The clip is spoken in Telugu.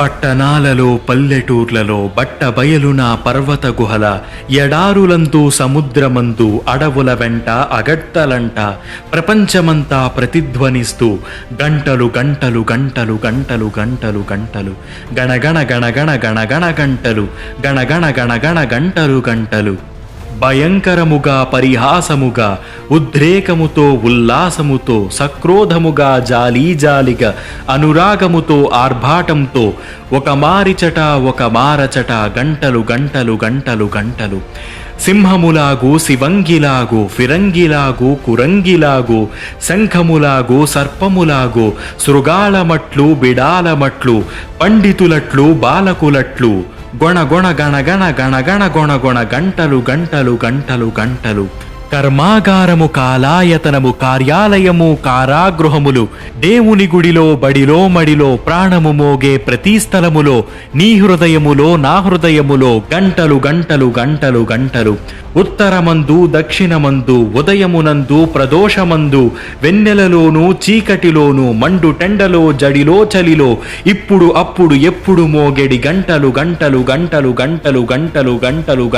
పట్టణాలలో పల్లెటూర్లలో బట్ట బయలున పర్వత గుహల ఎడారులందు సముద్రమందు అడవుల వెంట అగట్టలంట ప్రపంచమంతా ప్రతిధ్వనిస్తూ గంటలు గంటలు గంటలు గంటలు గంటలు గంటలు. గణగణ గణగణ గణగణ గంటలు. గణగణ గణగణ గంటలు గంటలు. భయంకరముగా పరిహాసముగా ఉద్రేకముతో ఉల్లాసముతో సక్రోధముగా జాలీజాలిగా అనురాగముతో ఆర్భాటంతో ఒక మారిచట ఒక మారచట గంటలు గంటలు గంటలు గంటలు. సింహములాగు శివంగిలాగు ఫిరంగిలాగు కురంగిలాగు శంఖములాగు సర్పములాగు శృగాళమట్లు బిడాలమట్లు పండితులట్లు బాలకులట్లు గొణ గొణ గణ గణ గణ గణ గొణ గొణ గంటలు గంటలు గంటలు గంటలు. కర్మాగారము కాలాయతనము కార్యాలయము కారాగృహములు దేవుని గుడిలో బడిలో మడిలో ప్రాణము మోగే ప్రతి స్థలములో నీ హృదయములో నా హృదయములో గంటలు గంటలు గంటలు గంటలు. ఉత్తరమందు దక్షిణమందు ఉదయమునందు ప్రదోషమందు వెన్నెలలోను చీకటిలోను మండు టెండలో జడిలో చలిలో ఇప్పుడు అప్పుడు ఎప్పుడు మోగెడి గంటలు గంటలు గంటలు గంటలు గంటలు గంటలు గంటలు